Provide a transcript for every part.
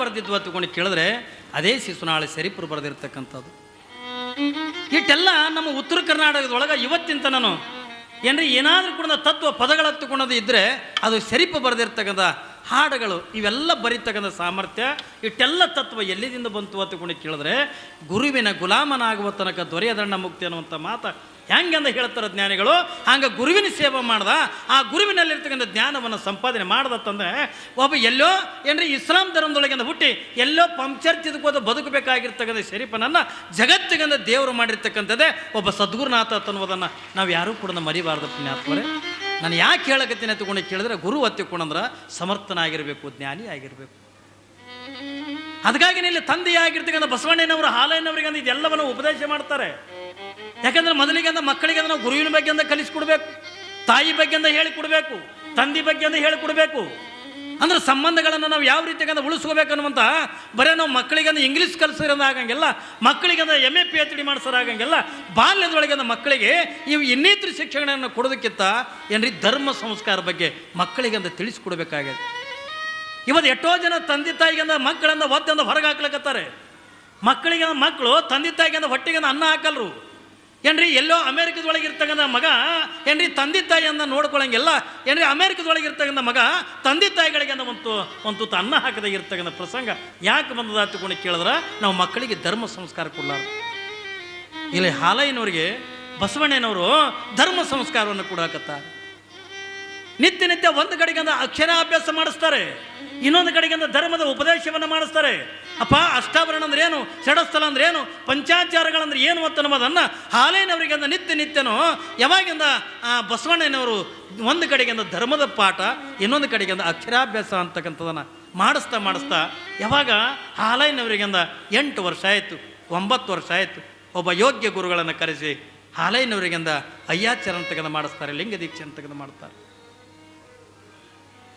ಬರೆದಿದ್ವು ಹತ್ಕೊಂಡು ಕೇಳಿದ್ರೆ ಅದೇ ಶಿಶುನಾಳ ಸರಿಪುರು ಬರೆದಿರ್ತಕ್ಕಂಥದ್ದು. ಇಟ್ಟೆಲ್ಲ ನಮ್ಮ ಉತ್ತರ ಕರ್ನಾಟಕದೊಳಗೆ ಇವತ್ತಿನ ನಾನು. ಏನ್ರಿ, ಏನಾದರೂ ಕೂಡ ತತ್ವ ಪದಗಳು ಹತ್ತುಕೊಳ್ಳೋದು ಇದ್ದರೆ ಅದು ಸರಿಪು ಬರೆದಿರ್ತಕ್ಕಂಥ ಹಾಡುಗಳು, ಇವೆಲ್ಲ ಬರೀತಕ್ಕಂಥ ಸಾಮರ್ಥ್ಯ. ಇಟ್ಟೆಲ್ಲ ತತ್ವ ಎಲ್ಲಿದಿಂದ ಬಂತು ಹತ್ತುಕೊಂಡು ಕೇಳಿದ್ರೆ, ಗುರುವಿನ ಗುಲಾಮನಾಗುವ ತನಕ ದೊರೆಯದಣ್ಣ ಮುಕ್ತಿ ಅನ್ನುವಂಥ ಮಾತು ಹೆಂಗಂದ ಹೇಳ್ತಾರೆ ಜ್ಞಾನಿಗಳು, ಹಂಗೆ ಗುರುವಿನ ಸೇವೆ ಮಾಡ್ದ, ಆ ಗುರುವಿನಲ್ಲಿರ್ತಕ್ಕಂಥ ಜ್ಞಾನವನ್ನು ಸಂಪಾದನೆ ಮಾಡ್ದತ್ತಂದ್ರೆ, ಒಬ್ಬ ಎಲ್ಲೋ, ಏನ್ರಿ ಇಸ್ಲಾಂ ಧರ್ಮದೊಳಗಿಂದ ಹುಟ್ಟಿ, ಎಲ್ಲೋ ಪಂಚರ್ ತಿದ್ಕೋದು ಬದುಕಬೇಕಾಗಿರ್ತಕ್ಕಂಥ ಶರೀಫನನ್ನು ಜಗತ್ತಿಗಂದ ದೇವರು ಮಾಡಿರ್ತಕ್ಕಂಥದ್ದೇ ಒಬ್ಬ ಸದ್ಗುರುನಾಥ ಅನ್ನೋದನ್ನು ನಾವು ಯಾರೂ ಕೂಡ ಮರಿಬಾರ್ದು ಪುಣ್ಯಾತ್ಮರೇ ನಾನು ಯಾಕೆ ಹೇಳಕತ್ತೀನಿ ತಗೊಂಡು ಕೇಳಿದ್ರೆ, ಗುರು ಹತ್ತಿಕೊಂಡಂದ್ರೆ ಸಮರ್ಥನಾಗಿರಬೇಕು, ಜ್ಞಾನಿ ಆಗಿರಬೇಕು. ಅದಕ್ಕಾಗಿ ಇಲ್ಲಿ ತಂದೆಯಾಗಿರ್ತಕ್ಕಂಥ ಬಸವಣ್ಣನವರು ಹಾಲಯ್ಯನವರಿಗೆ ಇದೆಲ್ಲವನ್ನು ಉಪದೇಶ ಮಾಡ್ತಾರೆ. ಯಾಕಂದ್ರೆ ಮೊದಲಿಗೆ ಅಂದ ಮಕ್ಕಳಿಗೆ ನಾವು ಗುರುವಿನ ಬಗ್ಗೆ ಅಂದ ಕಲಿಸ್ಕೊಡ್ಬೇಕು. ತಾಯಿ ಬಗ್ಗೆ ಅಂದ ಹೇಳಿಕೊಡ್ಬೇಕು. ತಂದೆ ಬಗ್ಗೆ ಅಂದ ಹೇಳಿಕೊಡ್ಬೇಕು. ಅಂದ್ರೆ ಸಂಬಂಧಗಳನ್ನು ನಾವು ಯಾವ ರೀತಿಯಾಗಿ ಉಳಿಸ್ಕೋಬೇಕು ಅನ್ನುವಂತ ಬರೀ ನಾವು ಮಕ್ಕಳಿಗೆ ಅಂದ್ರೆ ಇಂಗ್ಲೀಷ್ ಕಲಿಸೋದ್ರಿಂದ ಆಗಂಗಿಲ್ಲ, ಮಕ್ಕಳಿಗೆ ಅಂದ್ರೆ M A P H D ಮಾಡಿಸೋರಾಗಂಗಿಲ್ಲ ಬಾಲ್ಯದೊಳಗೆ ಅಂದ್ರೆ ಮಕ್ಕಳಿಗೆ ಇವು ಇನ್ನಿತರ ಶಿಕ್ಷಣವನ್ನು ಕೊಡೋದಕ್ಕಿಂತ ಏನ್ರಿ ಧರ್ಮ ಸಂಸ್ಕಾರ ಬಗ್ಗೆ ಮಕ್ಕಳಿಗೆ ಅಂತ ತಿಳಿಸ್ಕೊಡ್ಬೇಕಾಗಿದೆ ಇವತ್ತು ಎಷ್ಟೋ ಜನ ತಂದೆ ತಾಯಿಗಿಂದ ಮಕ್ಕಳಿಂದ ಒತ್ತಂದ ಹೊರಗೆ ಹಾಕ್ಲಕತ್ತಾರೆ. ಮಕ್ಕಳಿಗೆ ಮಕ್ಕಳು ತಂದೆ ತಾಯಿಗೆ ತಾಯಿಗಿಂದ ಹೊಟ್ಟೆಗೆ ಅನ್ನ ಹಾಕಲ್ರು. ಏನ್ರಿ, ಎಲ್ಲೋ ಅಮೇರಿಕದೊಳಗೆ ಇರ್ತಕ್ಕಂಥ ಮಗ, ಏನ್ರಿ, ತಂದೆ ತಾಯಿಯನ್ನ ನೋಡ್ಕೊಳ್ಳಂಗೆಲ್ಲ ಏನ್ರಿ, ಅಮೇರಿಕದೊಳಗೆ ಇರ್ತಕ್ಕಂಥ ಮಗ, ತಂದೆ ತಾಯಿಗಳಿಗೆ ಒಂದು ಒಂದು ತುತ್ತು ಅನ್ನ ಹಾಕದಾಗ ಇರ್ತಕ್ಕಂಥ ಪ್ರಸಂಗ ಯಾಕೆ ಬಂದದ ತಗೊಂಡು ಕೇಳಿದ್ರೆ, ನಾವು ಮಕ್ಕಳಿಗೆ ಧರ್ಮ ಸಂಸ್ಕಾರ ಕೊಡಲಾರ ಇಲ್ಲಿ ಹಾಲಯ್ಯನವರಿಗೆ ಬಸವಣ್ಣನವರು ಧರ್ಮ ಸಂಸ್ಕಾರವನ್ನು ಕೊಡಾಕತ್ತಾರೆ. ನಿತ್ಯ ನಿತ್ಯ ಒಂದು ಅಕ್ಷರ ಅಭ್ಯಾಸ ಮಾಡಿಸ್ತಾರೆ. ಇನ್ನೊಂದು ಕಡೆಗಿಂದ ಧರ್ಮದ ಉಪದೇಶವನ್ನು ಮಾಡಿಸ್ತಾರೆ. ಅಪ್ಪ, ಅಷ್ಟಾಭರಣ ಅಂದ್ರೆ ಏನು? ಷಡಸ್ಥಲ ಅಂದ್ರೆ ಏನು? ಪಂಚಾಚಾರಗಳಂದ್ರೆ ಏನು ಅಂತ ಅನ್ನೋದನ್ನು ನಿತ್ಯ ನಿತ್ಯನೋ, ಯಾವಾಗಿಂದ ಆ ಬಸವಣ್ಣನವರು ಒಂದು ಕಡೆಗಿಂದ ಧರ್ಮದ ಪಾಠ, ಇನ್ನೊಂದು ಕಡೆಗಿಂದ ಅಕ್ಷರಾಭ್ಯಾಸ ಅಂತಕ್ಕಂಥದನ್ನು ಮಾಡಿಸ್ತಾ ಮಾಡಿಸ್ತಾ, ಯಾವಾಗ ಹಾಲೈನವರಿಗಿಂದ ಎಂಟು ವರ್ಷ ಆಯಿತು, ಒಂಬತ್ತು ವರ್ಷ ಆಯಿತು, ಒಬ್ಬ ಯೋಗ್ಯ ಗುರುಗಳನ್ನು ಕರೆಸಿ ಹಾಲೈನವರಿಗಿಂದ ಅಯ್ಯಾಚಾರ ಅಂತಕ್ಕಂಥ ಮಾಡಿಸ್ತಾರೆ ಲಿಂಗ ದೀಕ್ಷೆ ಅಂತಕ್ಕಂಥ ಮಾಡ್ತಾರೆ.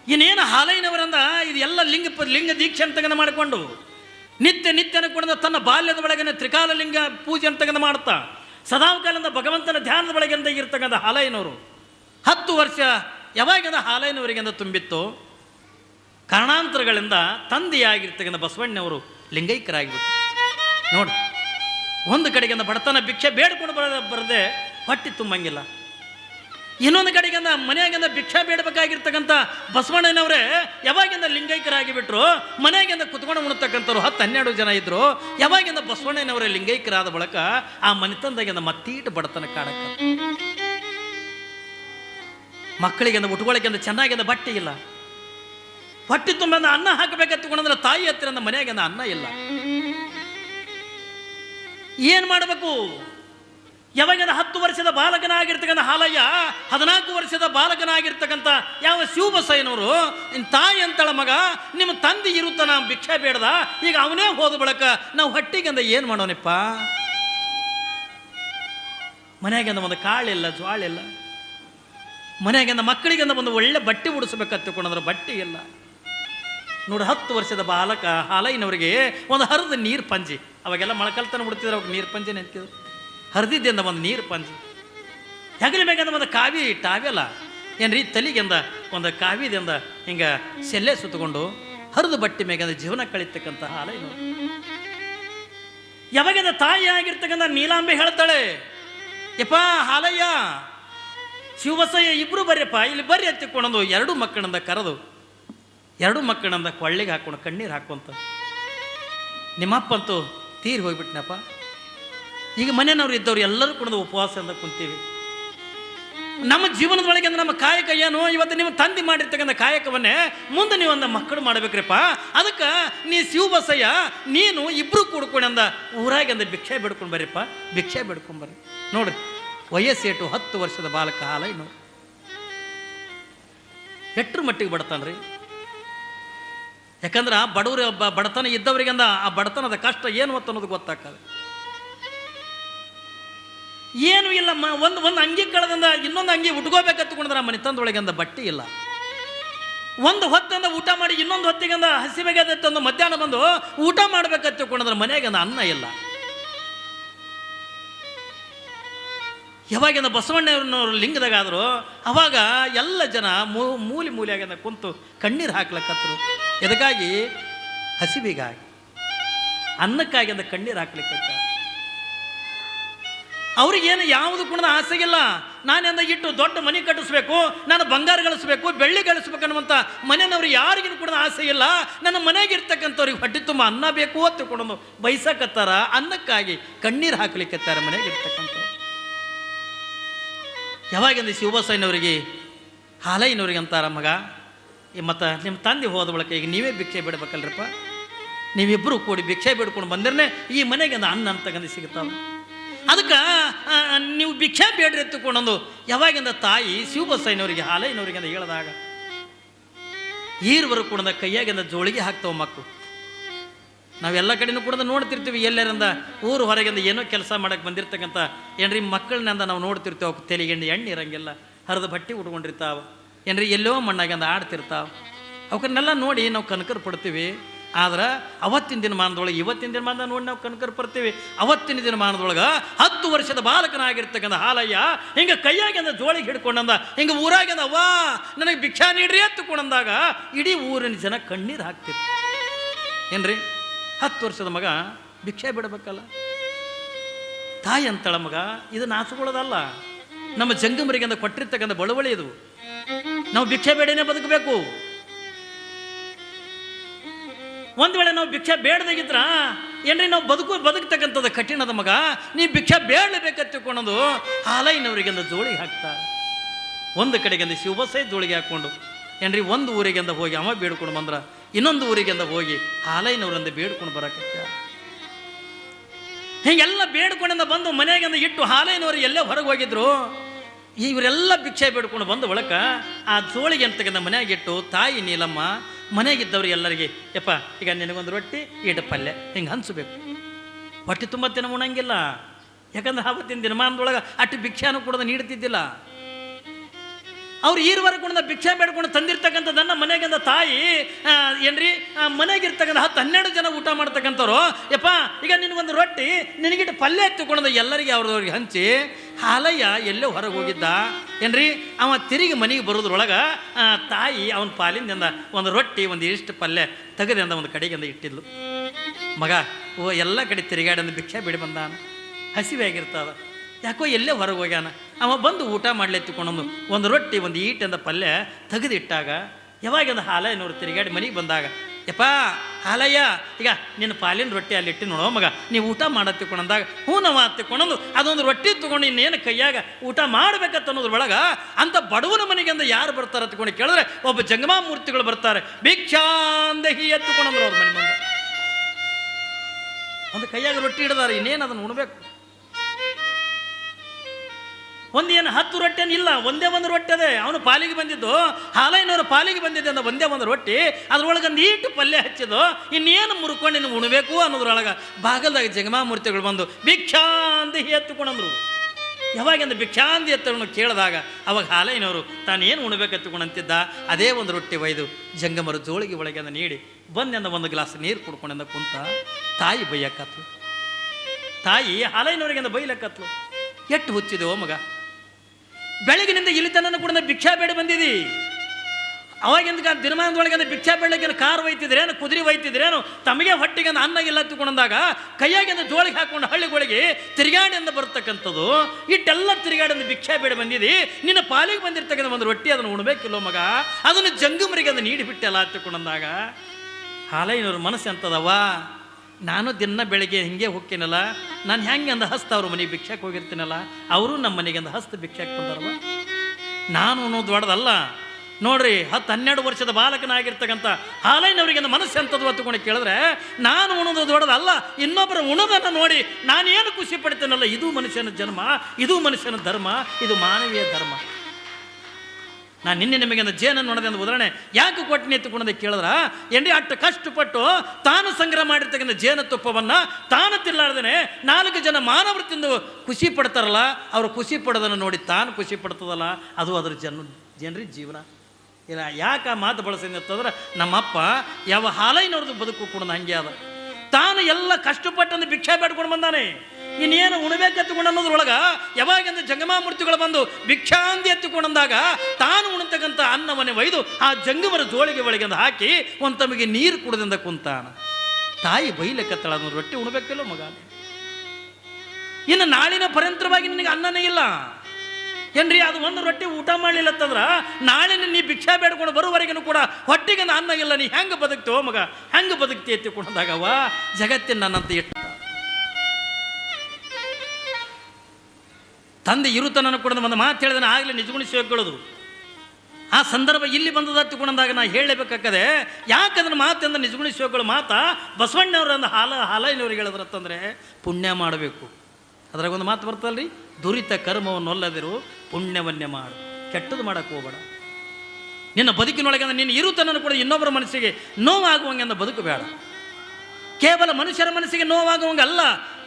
ಇನ್ನೇನು ಹಾಲೈನವರಂದ ಇದು ಎಲ್ಲ ಲಿಂಗ ಲಿಂಗ ದೀಕ್ಷೆ ಅಂತಗನ ಮಾಡಿಕೊಂಡು ನಿತ್ಯ ನಿತ್ಯನ ಕೂಡ ತನ್ನ ಬಾಲ್ಯದ ಒಳಗನೆ ತ್ರಿಕಾಲ ಲಿಂಗ ಪೂಜೆ ಅಂತಗನ ಮಾಡ್ತಾ. ಸದಾಕಾಲದ ಭಗವಂತನ ಧ್ಯಾನದ ಒಳಗಿಂದ ಇರ್ತಕ್ಕಂಥ ಹಾಲಯ್ಯನವರು ಹತ್ತು ವರ್ಷ ಯಾವಾಗಿಂದ ಹಾಲಯ್ಯನವರಿಗಿಂದ ತುಂಬಿತ್ತು, ಕಾರಣಾಂತರಗಳಿಂದ ತಂದೆಯಾಗಿರ್ತಕ್ಕಂಥ ಬಸವಣ್ಣವರು ಲಿಂಗೈಕ್ಯರಾಗಿಬಿಟ್ಟು ನೋಡಿ, ಒಂದು ಕಡೆಗಿಂದ ಬಡತನ ಭಿಕ್ಷೆ ಬೇಡ್ಕೊಂಡು ಬರ ಬರದೆ ಹೊಟ್ಟೆ ತುಂಬಂಗಿಲ್ಲ. ಇನ್ನೊಂದು ಕಡೆಗಿಂದ ಮನೆಯಾಗಿಂದ ಭಿಕ್ಷಾ ಬೇಡಬೇಕಾಗಿರ್ತಕ್ಕಂಥ ಬಸವಣ್ಣನವರೇ ಯಾವಾಗಿಂದ ಲಿಂಗೈಕ್ಯರಾಗಿ ಬಿಟ್ರು ಮನೆಯಾಗಿಂದ ಕುತ್ಕೊಂಡು ಉಣ್ತಕ್ಕಂಥವ್ರು ಹತ್ತು ಹನ್ನೆರಡು ಜನ ಇದ್ದರು ಯಾವಾಗಿಂದ ಬಸವಣ್ಣನವರೇ ಲಿಂಗೈಕ್ಯರಾದ ಬಳಿಕ ಆ ಮನೆತಂದಾಗಿಂದ ಮತ್ತೀಟು ಬಡತನ ಕಾಡಕ್ಕ? ಮಕ್ಕಳಿಗೆಂದ ಉಟ್ಕೊಳ್ಳಿಗಿಂದ ಚೆನ್ನಾಗಿಂದ ಬಟ್ಟೆ ಇಲ್ಲ. ಹೊಟ್ಟೆ ತುಂಬ ಅನ್ನ ಹಾಕಬೇಕಂದ್ರೆ ತಾಯಿ ಹತ್ತಿರ ಮನೆಯಾಗಿಂದ ಅನ್ನ ಇಲ್ಲ. ಏನು ಮಾಡಬೇಕು? ಯಾವಾಗಿಂದ ಹತ್ತು ವರ್ಷದ ಬಾಲಕನಾಗಿರ್ತಕ್ಕಂಥ ಹಾಲಯ್ಯ, ಹದಿನಾಲ್ಕು ವರ್ಷದ ಬಾಲಕನಾಗಿರ್ತಕ್ಕಂಥ ಯಾವ ಶಿವಬಸಯ್ಯನವರು ತಾಯಿ ಅಂತಳ ಮಗ, ನಿಮ್ಮ ತಂದೆ ಇರುತ್ತ ನಾವು ಭಿಕ್ಷೆ ಬೇಡ್ದ, ಈಗ ಅವನೇ ಹೋದ ಬಳಕ ನಾವು ಹೊಟ್ಟಿಗೆಂದ ಏನು ಮಾಡೋಣಪ್ಪ ಮನೆಗೆಂದ ಒಂದು ಕಾಳಿಲ್ಲ, ಜ್ವಾಳಿಲ್ಲ ಮನೆಯಾಗಿಂದ ಮಕ್ಕಳಿಗಂದ ಒಂದು ಒಳ್ಳೆ ಬಟ್ಟೆ ಉಡಿಸ್ಬೇಕಂತಕೊಂಡ್ರೆ ಬಟ್ಟೆ ಇಲ್ಲ. ನೋಡಿ, ಹತ್ತು ವರ್ಷದ ಬಾಲಕ ಹಾಲಯ್ಯನವರಿಗೆ ಒಂದು ಹರಿದ ನೀರು ಪಂಜಿ ಅವಾಗೆಲ್ಲ ಮೊಳಕಲ್ತನ ಬಿಡ್ತಿದ್ರು ಅವಾಗ ನೀರು ಪಂಜಿ ನಿಂತಿದ್ರು ಹರಿದಿದ್ದಿಂದ ಒಂದು ನೀರು ಪಂಜಿ ಹೆಗಲ ಮೇಗಂದ ಒಂದು ಕಾವಿ ಟಾವೆಲ್ಲ ರೀ ತಲೆಗೆಂದ ಒಂದು ಕಾವಿದಿಂದ ಹಿಂಗೆ ಸೆಲ್ಲೆ ಸುತ್ತಕೊಂಡು ಹರಿದು ಬಟ್ಟೆ ಮೇಗಂದ ಜೀವನ ಕಳೀತಕ್ಕಂತಹ ಹಾಲ ಇದು. ಯಾವಾಗಿಂದ ತಾಯಿ ಆಗಿರ್ತಕ್ಕಂಥ ನೀಲಾಂಬೆ ಹೇಳ್ತಾಳೆ, ಯಪ್ಪ ಹಾಲಯ್ಯ ಶಿವಸಯ್ಯ ಇಬ್ಬರು ಬರ್ರಿಯಪ್ಪ, ಇಲ್ಲಿ ಬರ್ರಿ ಎತ್ತಿಕೊಂಡು ಎರಡು ಮಕ್ಕಳಿಂದ ಕರೆದು, ಎರಡು ಮಕ್ಕಳಿಂದ ಕೊಳ್ಳಿಗೆ ಹಾಕೊಂಡು, ಕಣ್ಣೀರು ಹಾಕೊಂತ ನಿಮ್ಮಪ್ಪಂತೂ ತೀರಿ ಹೋಗ್ಬಿಟ್ನಪ್ಪ. ಈಗ ಮನೆಯವ್ರು ಇದ್ದವ್ರು ಎಲ್ಲರೂ ಕೂಡ ಅಂತ ಕುಂತೀವಿ. ನಮ್ಮ ಜೀವನದೊಳಗೆ ಅಂದ್ರೆ ನಮ್ಮ ಕಾಯಕ ಏನು? ಇವತ್ತು ನೀವು ತಂದೆ ಮಾಡಿರ್ತಕ್ಕಂಥ ಕಾಯಕವನ್ನೇ ಮುಂದೆ ನೀವು ಅಂದ ಮಕ್ಕಳು ಮಾಡ್ಬೇಕ್ರಿಪ್ಪ. ಅದಕ್ಕೆ ನೀ ಶಿವಬಸಯ್ಯ, ನೀನು ಇಬ್ಬರು ಕೂಡ್ಕೊಂಡು ಅಂದ ಊರಾಗೆ ಅಂದ ಭಿಕ್ಷೆ ಬೇಡ್ಕೊಂಡು ಬರ್ರಿಪ್ಪ. ಭಿಕ್ಷೆ ಬೇಡ್ಕೊಂಡು ಬರ್ರಿ. ನೋಡ್ರಿ ವಯಸ್ಸೇಟು ಹತ್ತು ವರ್ಷದ ಬಾಲಕ ಹಾಲ ಇನ್ನು. ಎಟ್ರ ಮಟ್ಟಿಗೆ ಬಡತಾನ್ರಿ ಯಾಕಂದ್ರೆ ಆ ಬಡವರು ಬಡತನ ಇದ್ದವರಿಗಂದ ಆ ಬಡತನದ ಕಷ್ಟ ಏನು ಅಂತ ಅನ್ನೋದು ಗೊತ್ತಾಗ್ತದೆ. ಏನು ಇಲ್ಲ, ಮ, ಒಂದು ಒಂದು ಅಂಗಿ ಕಳೆದಂದ ಇನ್ನೊಂದು ಅಂಗಿ ಉಟ್ಕೋಬೇಕತ್ಕೊಂಡ್ರೆ ಮನೆ ತಂದೊಳಗಿಂದ ಬಟ್ಟೆ ಇಲ್ಲ. ಒಂದು ಹೊತ್ತಂದ ಊಟ ಮಾಡಿ ಇನ್ನೊಂದು ಹೊತ್ತಿಗೆಂದ ಹಸಿವೆಗೆ ತಂದು ಮಧ್ಯಾಹ್ನ ಬಂದು ಊಟ ಮಾಡ್ಬೇಕತ್ತುಕೊಂಡ್ರೆ ಮನೆಯಾಗಂದ ಅನ್ನ ಇಲ್ಲ. ಯಾವಾಗಿಂದ ಬಸವಣ್ಣವ್ರನ್ನವರು ಲಿಂಗದಾಗಾದ್ರು, ಅವಾಗ ಎಲ್ಲ ಜನ ಮೂ, ಮೂಲಿ ಮೂಲಿಯಾಗಿಂದ ಕುಂತು ಕಣ್ಣೀರು ಹಾಕ್ಲಕ್ಕತ್ರು ಎದಕ್ಕಾಗಿ? ಹಸಿವಿಗಾಗಿ. ಅನ್ನಕ್ಕಾಗಿಂದ ಕಣ್ಣೀರು ಹಾಕ್ಲಿಕ್ಕೆ ಅವ್ರಿಗೇನು ಯಾವುದು ಆಸೆ ಆಸೆಗಿಲ್ಲ ನಾನೆಂದ ಇಟ್ಟು ದೊಡ್ಡ ಮನೆ ಕಟ್ಟಿಸ್ಬೇಕು, ನಾನು ಬಂಗಾರ ಗಳಿಸ್ಬೇಕು, ಬೆಳ್ಳಿ ಗಳಿಸ್ಬೇಕು ಅನ್ನುವಂಥ ಮನೆಯವ್ರು ಯಾರಿಗೂ ಕೂಡ ಆಸೆ ಇಲ್ಲ ನನ್ನ ಮನೆಗೆ ಇರ್ತಕ್ಕಂಥವ್ರಿಗೆ ಹೊಟ್ಟೆ ತುಂಬ ಅನ್ನ ಬೇಕು ಅಂತ ತಿಳ್ಕೊಂಡು ಬಯಸಕತ್ತಾರ ಅನ್ನಕ್ಕಾಗಿ ಕಣ್ಣೀರು ಹಾಕ್ಲಿಕ್ಕತ್ತಾರ ಮನೆಗೆ ಇರ್ತಕ್ಕಂಥ ಯಾವಾಗಿಂದ ಶಿವಬಸಯ್ಯನವರಿಗೆ ಹಾಲಯ್ಯನವ್ರಿಗೆ ಅಂತಾರ ಮಗ? ಮತ್ತು ನಿಮ್ಮ ತಂದೆ ಹೋದ ಬಳಿಕ ಈಗ ನೀವೇ ಭಿಕ್ಷೆ ಬಿಡ್ಬೇಕಲ್ರಪ್ಪ? ನೀವಿಬ್ಬರು ಕೂಡಿ ಭಿಕ್ಷೆ ಬಿಡ್ಕೊಂಡು ಬಂದ್ರೆ ಈ ಮನೆಗೆ ಅನ್ನ ಅಂತಕ್ಕಂಥ ಸಿಗ್ತಾವೆ ಅದಕ್ಕೆ ನೀವು ಭಿಕ್ಷೆ ಬೇಡ್ರಿ ಎತ್ತುಕೊಂಡೊಂದು. ಯಾವಾಗಿಂದ ತಾಯಿ ಶಿವಬಸಯ್ಯನವರಿಗೆ ಹಾಲಯ್ಯನವರಿಗೆ ಅಂತ ಹೇಳಿದಾಗ, ಈರ್ವರು ಕೂಡ ಕೈಯಾಗಿಂದ ಜೋಳಿಗೆ ಹಾಕ್ತಾವ ಮಕ್ಕಳು ನಾವೆಲ್ಲ ಕಡೆನೂ ಕೂಡ ನೋಡ್ತಿರ್ತೀವಿ, ಎಲ್ಲರಿಂದ ಊರು ಹೊರಗಿಂದ ಏನೋ ಕೆಲಸ ಮಾಡಕ್ಕೆ ಬಂದಿರ್ತಕ್ಕಂಥ, ಏನ್ರಿ, ಮಕ್ಕಳನ್ನಿಂದ ನಾವು ನೋಡ್ತಿರ್ತೇವೆ, ಅವಕ್ಕೆ ತೆಲಿಗೆಂಡು ಎಣ್ಣೆ ಇರಂಗಿಲ್ಲ, ಹರಿದ ಬಟ್ಟೆ ಉಟ್ಕೊಂಡಿರ್ತಾವ. ಏನ್ರಿ, ಎಲ್ಲೋ ಮಣ್ಣಾಗಿಂದ ಆಡ್ತಿರ್ತಾವ. ಅವಕ್ಕನ್ನೆಲ್ಲ ನೋಡಿ ನಾವು ಕನಕರ್ ಪಡ್ತೀವಿ. ಆದ್ರೆ ಅವತ್ತಿನ ದಿನಮಾನದೊಳಗೆ, ಇವತ್ತಿನ ದಿನಮಾನದ ನೋಡಿ ನಾವು ಕಣ್ಕರ್ ಬರ್ತೀವಿ ಅವತ್ತಿನ ದಿನಮಾನದೊಳಗೆ ಹತ್ತು ವರ್ಷದ ಬಾಲಕನಾಗಿರ್ತಕ್ಕಂಥ ಹಾಲಯ್ಯ ಹಿಂಗೆ ಕೈಯಾಗಿಂದ ಜೋಳಿಗೆ ಹಿಡ್ಕೊಂಡಂದ, ಹಿಂಗೆ ಊರಾಗಿಂದ ವಾ ನನಗೆ ಭಿಕ್ಷಾ ನೀಡ್ರಿ ಎತ್ತುಕೊಂಡಂದಾಗ ಇಡೀ ಊರಿನ ಜನ ಕಣ್ಣೀರು ಹಾಕ್ತಿತ್ತು ಏನ್ರಿ? ಹತ್ತು ವರ್ಷದ ಮಗ ಭಿಕ್ಷೆ ಬಿಡಬೇಕಲ್ಲ. ತಾಯಿ ಅಂತಳ ಮಗ, ಇದು ನಾಚಿಕೊಳ್ಳೋದಲ್ಲ. ನಮ್ಮ ಜಂಗಮರಿಗೆ ಕೊಟ್ಟಿರ್ತಕ್ಕಂಥ ಬಳುವಳಿ ಇದು. ನಾವು ಭಿಕ್ಷೆ ಬೇಡೇನೆ ಬದುಕಬೇಕು. ಒಂದು ವೇಳೆ ನಾವು ಭಿಕ್ಷೆ ಬೇಡದಾಗಿದ್ರ, ಏನ್ರಿ ನಾವು ಬದುಕು, ಬದುಕ್ತಕ್ಕಂಥದ್ದು ಕಠಿಣದ ಮಗ? ನೀ ಭಿಕ್ಷೆ ಬೇಡಬೇಕಂತ ತಿಳ್ಕೊಳೋದು ಹಾಲೈನವರಿಗೆಂದ ಜೋಳಿಗೆ ಹಾಕ್ತಾ ಒಂದು ಕಡೆಗೆಂದ ಶಿವಬಸೈ ಜೋಳಿಗೆ ಹಾಕ್ಕೊಂಡು, ಏನ್ರಿ ಒಂದು ಊರಿಗೆಂದ ಹೋಗಿ ಅವ ಬೇಡ್ಕೊಂಡು ಬಂದ್ರ, ಇನ್ನೊಂದು ಊರಿಗೆಂದ ಹೋಗಿ ಹಾಲೈನವರಿಂದ ಬೇಡ್ಕೊಂಡು ಬರಕತ್ತ ಹಿಂಗೆಲ್ಲ ಬೇಡ್ಕೊಂಡಿಂದ ಬಂದು ಮನೆಯಾಗಿಂದ ಇಟ್ಟು ಹಾಲೈನವರು ಎಲ್ಲೇ ಹೊರಗೆ ಹೋಗಿದ್ರು, ಇವರೆಲ್ಲ ಭಿಕ್ಷೆ ಬೇಡ್ಕೊಂಡು ಬಂದ ಒಳಕ ಆ ಜೋಳಿಗೆ ಅಂತಕ್ಕಂಥ ಮನೆಯಾಗಿಟ್ಟು ತಾಯಿ ನೀಲಮ್ಮ ಮನೆಯಾಗಿದ್ದವ್ರು ಎಲ್ಲರಿಗೆ ಯಪ್ಪ, ಈಗ ನಿನಗೊಂದು ರೊಟ್ಟಿ, ಈಟ ಪಲ್ಯ, ಹಿಂಗೆ ಹಂಚಬೇಕು. ಹೊಟ್ಟೆ ತುಂಬ ತಿನ್ನ ಉಣಂಗಿಲ್ಲ. ಯಾಕಂದ್ರೆ ಆವತ್ತಿನ ದಿನಮಾನದೊಳಗೆ ಅಟ್ಟು ಭಿಕ್ಷಾನು ಕೂಡ ನೀಡ್ತಿದ್ದಿಲ್ಲ ಅವ್ರು ಈರುವರೆ ಕೂಡ ಭಿಕ್ಷೆ ಬೇಡ್ಕೊಂಡು ತಂದಿರ್ತಕ್ಕಂಥದ್ದನ್ನು ಮನೆಗಿಂದ ತಾಯಿ ಏನ್ರಿ ಮನೆಗಿರ್ತಕ್ಕಂಥ ಹತ್ತು ಹನ್ನೆರಡು ಜನ ಊಟ ಮಾಡ್ತಕ್ಕಂಥವ್ರು, ಯಪ್ಪ, ಈಗ ನಿನಗೊಂದು ರೊಟ್ಟಿ, ನಿನಗಿಟ್ಟು ಪಲ್ಯ ಎತ್ತುಕೊಂಡು ಎಲ್ಲರಿಗೆ ಅವ್ರದವ್ರಿಗೆ ಹಂಚಿ ಹಾಲಯ್ಯ ಎಲ್ಲೋ ಹೊರಗೆ ಹೋಗಿದ್ದ. ಏನ್ರಿ? ಅವ ತಿರುಗಿ ಮನೆಗೆ ಬರೋದ್ರೊಳಗೆ ತಾಯಿ ಅವನ ಪಾಲಿಂದ ಒಂದು ರೊಟ್ಟಿ, ಒಂದು ಇಷ್ಟು ಪಲ್ಯ ತೆಗೆದಿಂದ ಒಂದು ಕಡೆಗಿಂದ ಇಟ್ಟಿದ್ಲು. ಮಗ, ಓ, ಎಲ್ಲ ಕಡೆ ತಿರುಗಾಡಂದು ಭಿಕ್ಷೆ ಬಿಡಿ ಬಂದಾನ. ಹಸಿವೆ ಆಗಿರ್ತದ ಯಾಕೋ ಎಲ್ಲೇ ಹೊರಗೆ ಹೋಗ್ಯಾನ. ಅವ ಬಂದು ಊಟ ಮಾಡ್ಲೆತ್ತಿಕೊಂಡು ಒಂದು ರೊಟ್ಟಿ, ಒಂದು ಈಟಿಂದ ಪಲ್ಯ ತೆಗೆದಿಟ್ಟಾಗ, ಯಾವಾಗಿಂದ ನೋಡಿ ತಿರುಗಾಡಿ ಮನೆಗೆ ಬಂದಾಗ ಯಪ್ಪ, ಹಾಲಯ್ಯ, ಈಗ ನಿನ್ನ ಪಾಲಿನ ರೊಟ್ಟಿ ಅಲ್ಲಿ ಇಟ್ಟು ನೋಡೋ ಮಗ. ನೀವು ಊಟ ಮಾಡತ್ತಿಕೊಂಡಂದಾಗ ಹ್ಞೂ ನಾವು ಹತ್ತಿಕೊಂಡು ಅದೊಂದು ರೊಟ್ಟಿ ತೊಗೊಂಡು ಇನ್ನೇನು ಕೈಯಾಗ ಊಟ ಮಾಡ್ಬೇಕಂತ ಅನ್ನೋದ್ರೊಳಗೆ ಅಂತ ಬಡವನ ಮನೆಗೆ ಅಂದ ಯಾರು ಬರ್ತಾರೆ ಹತ್ಕೊಂಡು ಕೇಳಿದ್ರೆ ಒಬ್ಬ ಜಂಗಮಾ ಮೂರ್ತಿಗಳು ಬರ್ತಾರೆ. ಭಿಕ್ಷಾಂದಹಿ ಎತ್ತುಕೊಂಡಂದ್ರು ಅವ್ರ ಮನೆ ಮುಂದೆ. ಒಂದು ಕೈಯಾಗ ರೊಟ್ಟಿ ಹಿಡ್ದಾರೆ, ಇನ್ನೇನು ಅದನ್ನು ಉಣ್ಬೇಕು? ಒಂದು ಏನು ಹತ್ತು ರೊಟ್ಟಿ ಇಲ್ಲ, ಒಂದೇ ಒಂದು ರೊಟ್ಟಿ ಅದೇ. ಅವನು ಪಾಲಿಗೆ ಬಂದಿದ್ದು, ಹಾಲೈನವರು ಪಾಲಿಗೆ ಬಂದಿದ್ದೆ ಅಂತ ಒಂದೇ ಒಂದು ರೊಟ್ಟಿ, ಅದರೊಳಗೆ ನೀಟು ಪಲ್ಯ ಹಚ್ಚಿದ್ದು, ಇನ್ನೇನು ಮುರ್ಕೊಂಡು ಇನ್ನು ಉಣಬೇಕು ಅನ್ನೋದ್ರೊಳಗೆ ಬಾಗಲ್ದಾಗ ಜಗಮಾಮೂರ್ತಿಗಳು ಬಂದು ಭಿಕ್ಷಾ ಅಂತ ಎತ್ತುಕೊಂಡಂದ್ರು ಯಾವಾಗಿಂದ ಭಿಕ್ಷಾಂದಿ ಎತ್ತವನ್ನು ಕೇಳಿದಾಗ, ಅವಾಗ ಹಾಲೈನವರು ತಾನೇನು ಉಣಬೇಕು ಉಣ್ಬೇಕು ಅಂತಿದ್ದ ಅದೇ ಒಂದು ರೊಟ್ಟಿ ಒಯ್ದು ಜಂಗಮರು ಜೋಳಿಗೆ ಒಳಗೆ ನೀಡಿ ಬಂದೆಂದ ಒಂದು ಗ್ಲಾಸ್ ನೀರು ಕುಡ್ಕೊಂಡೆಂದ ಕುಂತ ತಾಯಿ ಬೈಯಕ್ಕತ್ಲು ತಾಯಿ ಹಾಲೈನವರಿಗೆ ಬೈಲಕ್ಕತ್ಲು ಎಟ್ಟು ಹುಚ್ಚಿದೆವೋ ಮಗ? ಬೆಳಗಿನಿಂದ ಇಲ್ಲಿ ತನನ ಕೂಡ ಭಿಕ್ಷಾ ಬೇಡ ಬಂದಿದಿ. ಅವಾಗಿಂದ ದಿನಮಾನದೊಳಗೆ ಭಿಕ್ಷಾ ಬೆಳಗ್ಗೆ ಕಾರ್ ಒಯ್ತಿದ್ರೇನು, ಕುದುರೆ ಒಯ್ತಿದ್ರೇನು, ತಮಗೆ ಹೊಟ್ಟಿಗೆ ಅನ್ನ ಇಲ್ಲ ತಗೊಂಡಾಗ ಕೈಯಾಗಿಂದ ಜೋಳಿಗೆ ಹಾಕೊಂಡು ಹಳ್ಳಿಗಳಿಗೆ ತಿರುಗಾಡಿಂದ ಬರ್ತಕ್ಕಂಥದ್ದು. ಇಟ್ಟೆಲ್ಲ ತಿರುಗಾಡಿಂದ ಭಿಕ್ಷಾ ಬೇಡ ಬಂದಿದಿ. ನಿನ್ನ ಪಾಲಿಗೆ ಬಂದಿರ್ತಕ್ಕಂಥ ಒಂದು ರೊಟ್ಟಿ ಅದನ್ನು ಉಣ್ಬೇಕಿಲ್ಲೋ ಮಗ. ಅದನ್ನು ಜಂಗಮರಿಗೆ ಅದನ್ನು ನೀಡಿಬಿಟ್ಟೆಲ್ಲ ತಗೊಂಡಾಗ ಹಾಲೈನವ್ರ ಮನಸ್ಸು ಎಂತದವ ನಾನು ದಿನ ಬೆಳಗ್ಗೆ ಹಿಂಗೆ ಹೋಗ್ತೀನಲ್ಲ ನಾನು ಹೆಂಗೆ ಅಂದ ಹಸ್ತ ಅವ್ರ ಮನೆಗೆ ಭಿಕ್ಷಕ್ಕೆ ಹೋಗಿರ್ತೀನಲ್ಲ, ಅವರು ನಮ್ಮ ಮನೆಗೆ ಅಂದ ಹಸ್ತ ಭಿಕ್ಷಕ್ಕೆ ಬಂದಾರಲ್ಲ. ನಾನು ಅನ್ನೋದು ದೊಡ್ಡದಲ್ಲ. ನೋಡ್ರಿ, ಹತ್ತು ಹನ್ನೆರಡು ವರ್ಷದ ಬಾಲಕನಾಗಿರ್ತಕ್ಕಂಥ ಹಾಲೈನವರಿಗೆ ಮನಸ್ಸು ಎಂಥದ್ದು ಹೊತ್ತುಕೊಂಡು ಕೇಳಿದ್ರೆ, ನಾನು ಉಣದು ದೊಡ್ಡದಲ್ಲ, ಇನ್ನೊಬ್ಬರ ಉಣದನ್ನು ನೋಡಿ ನಾನೇನು ಖುಷಿ ಪಡ್ತೇನಲ್ಲ, ಇದು ಮನುಷ್ಯನ ಜನ್ಮ, ಇದು ಮನುಷ್ಯನ ಧರ್ಮ, ಇದು ಮಾನವೀಯ ಧರ್ಮ. ನಾನು ನಿನ್ನೆ ನಿಮಗೆ ಒಂದು ಜೇನನ್ನು ನೋಡದೆ ಒಂದು ಉದಾಹರಣೆ. ಯಾಕೆ ಕೊಟ್ಟಿನಿ ಎತ್ತುಕೊಂಡೆ ಕೇಳಿದ್ರ? ಎಂಡಿ ಅಷ್ಟು ಕಷ್ಟಪಟ್ಟು ತಾನು ಸಂಗ್ರಹ ಮಾಡಿರ್ತಕ್ಕಂಥ ಜೇನು ತುಪ್ಪವನ್ನು ತಾನು ತಿಲ್ಲಾಡ್ದೇ ನಾಲ್ಕು ಜನ ಮಾನವರು ತಿಂದು ಖುಷಿ ಪಡ್ತಾರಲ್ಲ, ಅವರು ಖುಷಿ ಪಡೋದನ್ನು ನೋಡಿ ತಾನು ಖುಷಿ ಪಡ್ತದಲ್ಲ, ಅದು ಅದ್ರ ಜನ ಜನರಿ ಜೀವನ. ಇಲ್ಲ ಯಾಕೆ ಆ ಮಾತು ಬಳಸಿದ್ನಿ ಅಂತಂದ್ರೆ ನಮ್ಮಪ್ಪ ಯಾವ ಹಾಲೈನವ್ರದ್ದು ಬದುಕು ಕೂಡ ಹಂಗೆ ಅದ ತಾನು ಎಲ್ಲ ಕಷ್ಟಪಟ್ಟಂದು ಭಿಕ್ಷೆ ಬೇಡ್ಕೊಂಡು ಬಂದಾನೆ. ಇನ್ನೇನು ಉಣಬೇಕು ಎತ್ತುಕೊಂಡು ಅನ್ನೋದ್ರೊಳಗ ಯಾವಾಗಿಂದ ಜಂಗಮಾಮೂರ್ತಿಗಳು ಬಂದು ಭಿಕ್ಷಾಂತಿ ಎತ್ತುಕೊಂಡಂದಾಗ ತಾನು ಉಣತಕ್ಕಂಥ ಅನ್ನವನ್ನೇ ಒಯ್ದು ಆ ಜಂಗಮರ ಜೋಳಿಗೆ ಒಳಗೆ ಹಾಕಿ ಒಂದು ತಮಗೆ ನೀರು ಕುಡ್ದಿಂದ ಕುಂತಾನ. ತಾಯಿ ಬೈಲೆಕ್ಕತ್ತಳ ಅದನ್ನು ರೊಟ್ಟಿ ಉಣಬೇಕಲ್ಲೋ ಮಗ? ಇನ್ನು ನಾಳಿನ ಪರಂತರವಾಗಿ ನಿನಗೆ ಅನ್ನನೇ ಇಲ್ಲ. ಏನ್ರಿ, ಅದು ಒಂದು ರೊಟ್ಟಿ ಊಟ ಮಾಡಲಿಲ್ಲ ಅಂತಂದ್ರ ನಾಳೆ ನೀ ಭಿಕ್ಷಾ ಬೇಡ್ಕೊಂಡು ಬರುವವರೆಗೂ ಕೂಡ ಹೊಟ್ಟಿಗೆ ಅನ್ನ ಇಲ್ಲ, ನೀ ಹೆಂಗೆ ಬದುಕ್ತೋ ಮಗ? ಹೆಂಗೆ ಬದುಕ್ತಿ ಎತ್ತಿಕೊಂಡಾಗವ ಜಗತ್ತಿನ ನನ್ನಂತ ಇಟ್ಟ ತಂದೆ ಇರುತ್ತನನ್ನು ಕೂಡ ಒಂದು ಮಾತು ಹೇಳಿದ್ರೆ ಆಗಲೇ ನಿಜಗುಣಿಸಿ ಹೋಗ್ಕೊಳ್ಳೋದು ಆ ಸಂದರ್ಭ ಇಲ್ಲಿ ಬಂದದ ಹತ್ತಿಕೊಂಡಾಗ ನಾ ಹೇಳಬೇಕಾಗದೆ ಯಾಕಂದ್ರೆ ಮಾತು ಅಂದ್ರೆ ನಿಜಗುಣಿಸಿ ಹೋಗ್ಕೊಳ್ಳೋ ಮಾತ ಬಸವಣ್ಣವ್ರಂದ ಹಾಲ ಹಾಲೈನವ್ರಿಗೆ ಅಂತಂದರೆ ಪುಣ್ಯ ಮಾಡಬೇಕು. ಅದ್ರಾಗ ಒಂದು ಮಾತು ಬರ್ತಲ್ರಿ ದುರಿತ ಕರ್ಮವನ್ನು ಒಲ್ಲದಿರು ಪುಣ್ಯವನ್ನೇ ಮಾಡು. ಕೆಟ್ಟದ್ದು ಮಾಡಕ್ಕೆ ಹೋಗಬೇಡ. ನಿನ್ನ ಬದುಕಿನೊಳಗೆ ನಿನ್ನ ಇರುತ್ತನನ್ನು ಕೂಡ ಇನ್ನೊಬ್ಬರ ಮನಸ್ಸಿಗೆ ನೋವಾಗುವಂಗೆ ಅಂದ ಬದುಕು ಬೇಡ ಕೇವಲ ಮನುಷ್ಯರ ಮನಸ್ಸಿಗೆ ನೋವಾಗುವಂಗೆ ಅಲ್ಲ.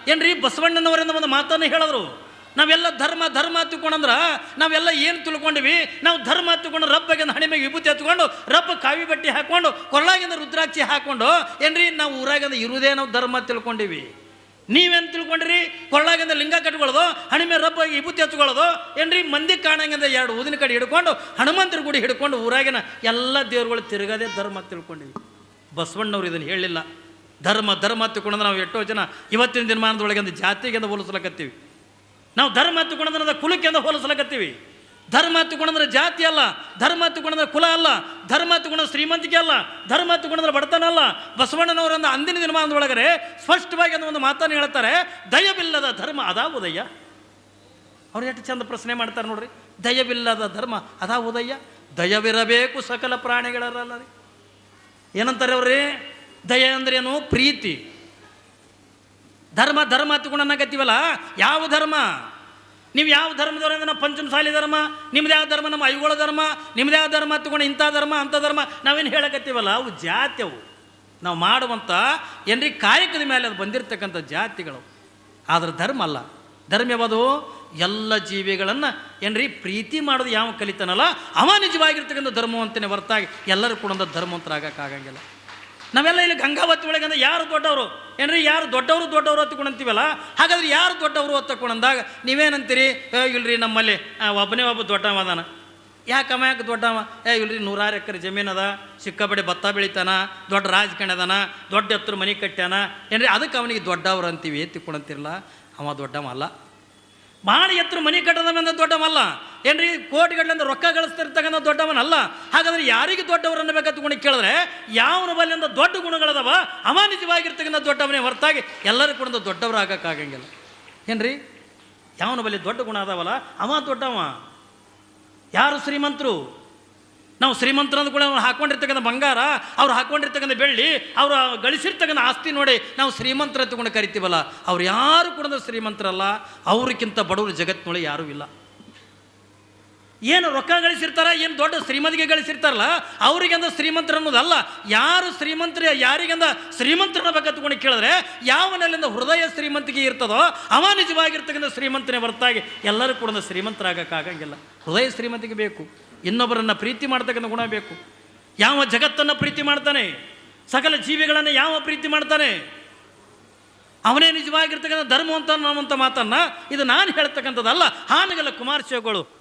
ಏನ್ರಿ? ಬಸವಣ್ಣನವರಿಂದ ಒಂದು ಮಾತನ್ನು ಹೇಳಿದ್ರು. ನಾವೆಲ್ಲ ಧರ್ಮ ಧರ್ಮ ತಿಳ್ಕೊಂಡಂದ್ರ ನಾವೆಲ್ಲ ಏನು ತಿಳ್ಕೊಂಡಿವಿ? ನಾವು ಧರ್ಮ ಹತ್ತಿಕೊಂಡು ರಬ್ಬಗೆ ಹಣಿಮೆಗೆ ವಿಭೂತಿ ಹತ್ಕೊಂಡು, ರಬ್ಬ ಕಾವಿ ಬಟ್ಟೆ ಹಾಕೊಂಡು, ಕೊರಳಾಗಿಂದ ರುದ್ರಾಕ್ಷಿ ಹಾಕೊಂಡು, ಏನ್ರಿ ನಾವು ಊರಾಗಿಂದ ಇರುವುದೇ ನಾವು ಧರ್ಮ ತಿಳ್ಕೊಂಡಿವಿ. ನೀವೇನು ತಿಳ್ಕೊಂಡ್ರಿ? ಕೊರಳಾಗಿಂದ ಲಿಂಗ ಕಟ್ಕೊಳ್ಳೋದು ಹಣಿಮೆ ರಬ್ಬ ವಿಭೂತಿ ಹಚ್ಕೊಳ್ಳೋದು ಏನ್ರಿ ಮಂದಿ ಕಾಣಂಗಿಂದ ಎರಡು ಊದಿನ ಕಡೆ ಹಿಡ್ಕೊಂಡು ಹನುಮಂತರ ಗುಡಿ ಹಿಡ್ಕೊಂಡು ಊರಾಗಿನ ಎಲ್ಲ ದೇವರುಗಳು ತಿರುಗದೇ ಧರ್ಮ ತಿಳ್ಕೊಂಡಿವಿ. ಬಸವಣ್ಣವ್ರು ಇದನ್ನು ಹೇಳಿಲ್ಲ ಧರ್ಮ ಧರ್ಮ ತಿಳ್ಕೊಂಡ್ರೆ ನಾವು ಎಷ್ಟೋ ಜನ ಇವತ್ತಿನ ದಿನಮಾನದೊಳಗೆ ಜಾತಿಗೆ ಜಾತಿಗೆಂದ ಹೋಲಿಸ್ಲಕತ್ತೀವಿ. ನಾವು ಧರ್ಮ ಹತ್ತುಕೊಂಡ್ರೆ ಕುಲಕ್ಕೆ ಅಂತ ಹೋಲಿಸ್ಲಕತ್ತೀವಿ. ಧರ್ಮ ಹತ್ತಿಕೊಂಡ್ರೆ ಜಾತಿ ಅಲ್ಲ, ಧರ್ಮ ಅಂದ್ರೆ ಕುಲ ಅಲ್ಲ, ಧರ್ಮ ಗುಣ ಶ್ರೀಮಂತಿಕೆ ಅಲ್ಲ, ಧರ್ಮ ಹತ್ತಿಕೊಂಡ್ರೆ ಬಡತನ ಅಲ್ಲ. ಬಸವಣ್ಣನವರ ಅಂದಿನ ದಿನಮಾನದೊಳಗರೆ ಸ್ಪಷ್ಟವಾಗಿ ಅನ್ನೋ ಒಂದು ಮಾತನ್ನು ಹೇಳ್ತಾರೆ, ದಯವಿಲ್ಲದ ಧರ್ಮ ಅದಾ ಉದಯ ಅವ್ರು ಎಷ್ಟು ಚಂದ ಪ್ರಶ್ನೆ ಮಾಡ್ತಾರೆ ನೋಡ್ರಿ, ದಯವಿಲ್ಲದ ಧರ್ಮ ಅದಾ ಉದಯ ದಯವಿರಬೇಕು ಸಕಲ ಪ್ರಾಣಿಗಳಲ್ಲ ರೀ ಏನಂತಾರೆ ಅವ್ರಿ ದಯ ಅಂದ್ರೇನು? ಪ್ರೀತಿ. ಧರ್ಮ ಧರ್ಮ ಹತ್ಕೊಂಡನ್ನಾಗತ್ತೀವಲ್ಲ ಯಾವ ಧರ್ಮ? ನೀವು ಯಾವ ಧರ್ಮದವರಿಂದ ನಾವು ಪಂಚಮಸಾಲಿ ಧರ್ಮ ನಿಮ್ದು ಯಾವ ಧರ್ಮ? ನಮ್ಮ ಐಗೋಳ ಧರ್ಮ ನಿಮ್ದು ಯಾವ ಧರ್ಮ ಹತ್ಕೊಂಡು ಇಂಥ ಧರ್ಮ, ಅಂಥ ಧರ್ಮ ನಾವೇನು ಹೇಳಕತ್ತೀವಲ್ಲ? ಅವು ಜಾತ್ಯವು. ನಾವು ಮಾಡುವಂಥ ಏನ್ರಿ ಕಾಯಕದ ಮೇಲೆ ಅದು ಬಂದಿರತಕ್ಕಂಥ ಜಾತಿಗಳು. ಆದರೆ ಧರ್ಮ ಅಲ್ಲ. ಧರ್ಮ ಯಾವುದು? ಎಲ್ಲ ಜೀವಿಗಳನ್ನು ಏನ್ರಿ ಪ್ರೀತಿ ಮಾಡೋದು ಯಾವ ಕಲಿತಾನಲ್ಲ ಅವ ನಿಜವಾಗಿರ್ತಕ್ಕಂಥ ಧರ್ಮವಂತನೇ ಹೊರತಾಗಿ ಎಲ್ಲರೂ ಕೂಡ ಒಂದು ಧರ್ಮವಂತರಾಗಕ್ಕಾಗಂಗಿಲ್ಲ. ನಾವೆಲ್ಲ ಇಲ್ಲಿ ಗಂಗಾವತಿ ಒಳಗೆ ಅಂದ್ರೆ ಯಾರು ದೊಡ್ಡವರು? ಏನ್ರಿ, ಯಾರು ದೊಡ್ಡವರು ದೊಡ್ಡವರು ಹತ್ಕೊಂಡಂತೀವಲ್ಲ ಹಾಗಾದ್ರೆ ಯಾರು ದೊಡ್ಡವರು ಹತ್ತಕೊಂಡಂದಾಗ ನೀವೇನಂತೀರಿ? ಇಲ್ರಿ, ನಮ್ಮಲ್ಲಿ ಒಬ್ಬನೇ ಒಬ್ಬ ದೊಡ್ಡವ ಅದಾನ. ಯಾಕಮ್ಮ, ಯಾಕೆ ದೊಡ್ಡವ? ಏ, ಇಲ್ರಿ, ನೂರಾರು ಎಕರೆ ಜಮೀನು ಅದ. ಸಿಕ್ಕಾಪಟ್ಟೆ ಭತ್ತ ಬೆಳಿತಾನ, ದೊಡ್ಡ ರಾಜಕಾರಣಿ ಅದಾನ, ದೊಡ್ಡ ಎತ್ತರ ಮನೆ ಕಟ್ಟ್ಯಾನ. ಏನ್ರಿ, ಅದಕ್ಕೆ ಅವನಿಗೆ ದೊಡ್ಡವ್ರು ಅಂತೀವಿ ತಿಕ್ಕೊಂಡಂತಿರಲ್ಲ ಅವ ದೊಡ್ಡವ ಅಲ್ಲ. ಭಾಳ ಎತ್ತರ ಮನೆ ಕಟ್ಟದವಂದ ದೊಡ್ಡವಲ್ಲ ಏನ್ರಿ? ಕೋಟಿಗಟ್ಟಲೆ ರೊಕ್ಕ ಗಳಿಸ್ತಿರ್ತಕ್ಕಂಥ ದೊಡ್ಡವನಲ್ಲ. ಹಾಗಾದ್ರೆ ಯಾರಿಗೆ ದೊಡ್ಡವರು ಅನ್ನಬೇಕಂತ ಗುಣ ಕೇಳಿದ್ರೆ, ಯಾವನ ಬಲ್ಲಿಂದ ದೊಡ್ಡ ಗುಣಗಳದವ? ಅವ ನಿಜವಾಗಿರ್ತಕ್ಕಂಥ ದೊಡ್ಡವನೇ ಹೊರತಾಗಿ ಎಲ್ಲರೂ ಕೂಡ ದೊಡ್ಡವರು ಆಗಕ್ಕಾಗಂಗಿಲ್ಲ ಏನ್ರಿ? ಯಾವನ ಬಲ್ಲಿ ದೊಡ್ಡ ಗುಣ ಅದಾವಲ್ಲ, ಅವ ದೊಡ್ಡವ. ಯಾರು ಶ್ರೀಮಂತರು? ನಾವು ಶ್ರೀಮಂತರು ಅಂದ ಕೂಡ ಅವ್ರು ಹಾಕೊಂಡಿರ್ತಕ್ಕಂಥ ಬಂಗಾರ, ಅವ್ರು ಹಾಕೊಂಡಿರ್ತಕ್ಕಂಥ ಬೆಳ್ಳಿ, ಅವರು ಗಳಿಸಿರ್ತಕ್ಕಂಥ ಆಸ್ತಿ ನೋಡಿ ನಾವು ಶ್ರೀಮಂತರ ತಗೊಂಡು ಕರಿತೀವಲ್ಲ. ಅವ್ರು ಯಾರು ಕೂಡ ಶ್ರೀಮಂತರಲ್ಲ ಅವ್ರಿಗಿಂತ ಬಡವರು ಜಗತ್ತಿನೊಳಗೆ ಯಾರೂ ಇಲ್ಲ. ಏನು ರೊಕ್ಕ ಗಳಿಸಿರ್ತಾರ, ಏನು ದೊಡ್ಡ ಶ್ರೀಮಂತಿಗೆ ಗಳಿಸಿರ್ತಾರಲ್ಲ, ಅವರಿಗೆಂದ ಶ್ರೀಮಂತರು ಅನ್ನೋದಲ್ಲ. ಯಾರು ಶ್ರೀಮಂತರ, ಯಾರಿಗೆಂದ ಶ್ರೀಮಂತರನ್ನ ಬಗ್ಗೆ ತಗೊಂಡು ಕೇಳಿದ್ರೆ, ಯಾವನಲ್ಲಿಂದ ಹೃದಯ ಶ್ರೀಮಂತಿಗೆ ಇರ್ತದೋ, ಅವ ನಿಜವಾಗಿರ್ತಕ್ಕಂಥ ಶ್ರೀಮಂತನೇ ಹೊರತಾಗಿ ಎಲ್ಲರೂ ಕೂಡ ಶ್ರೀಮಂತರಾಗಕ್ಕಾಗಂಗಿಲ್ಲ. ಹೃದಯ ಶ್ರೀಮಂತಿಗೆ ಬೇಕು. ಇನ್ನೊಬ್ಬರನ್ನು ಪ್ರೀತಿ ಮಾಡ್ತಕ್ಕಂಥ ಗುಣ ಬೇಕು. ಯಾವ ಜಗತ್ತನ್ನು ಪ್ರೀತಿ ಮಾಡ್ತಾನೆ? ಸಕಲ ಜೀವಿಗಳನ್ನು ಯಾವ ಪ್ರೀತಿ ಮಾಡ್ತಾನೆ? ಅವನೇ ನಿಜವಾಗಿರ್ತಕ್ಕಂಥ ಧರ್ಮವಂತ ಅನ್ನುವಂಥ ಮಾತನ್ನು, ಇದು ನಾನು ಹೇಳ್ತಕ್ಕಂಥದ್ದಲ್ಲ. ಹಾನಗಲ್ಲ ಕುಮಾರಶಿವಗಳು